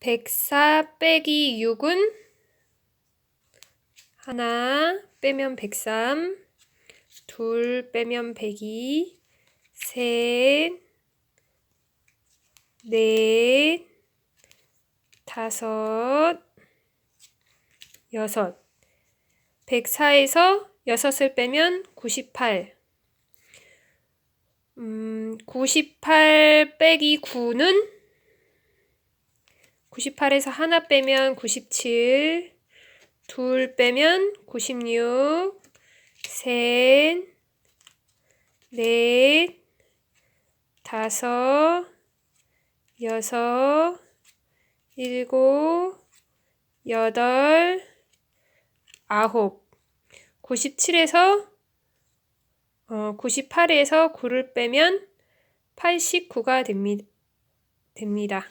104 빼기 6은 하나 빼면 103, 둘 빼면 102, 셋, 넷, 다섯, 여섯. 104에서 6을 빼면 98. 음, 98 빼기 9는 98에서 하나 빼면 97, 둘 빼면 96, 셋, 넷, 다섯, 여섯, 일곱, 여덟, 아홉. 97에서 어, 98에서 9를 빼면 89가 됩니다. 됩니다.